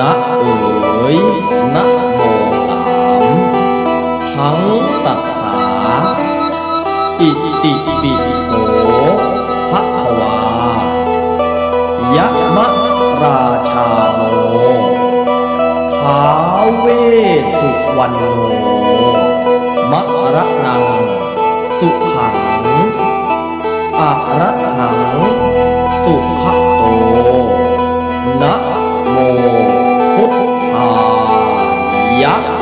นะเอ๋ยนะโมสามทั้งตัสสาอิติปิโสภะควายะมะราชาโนทาเวสุวรรณโนมะระนัง สุขังอรหัง สุข โต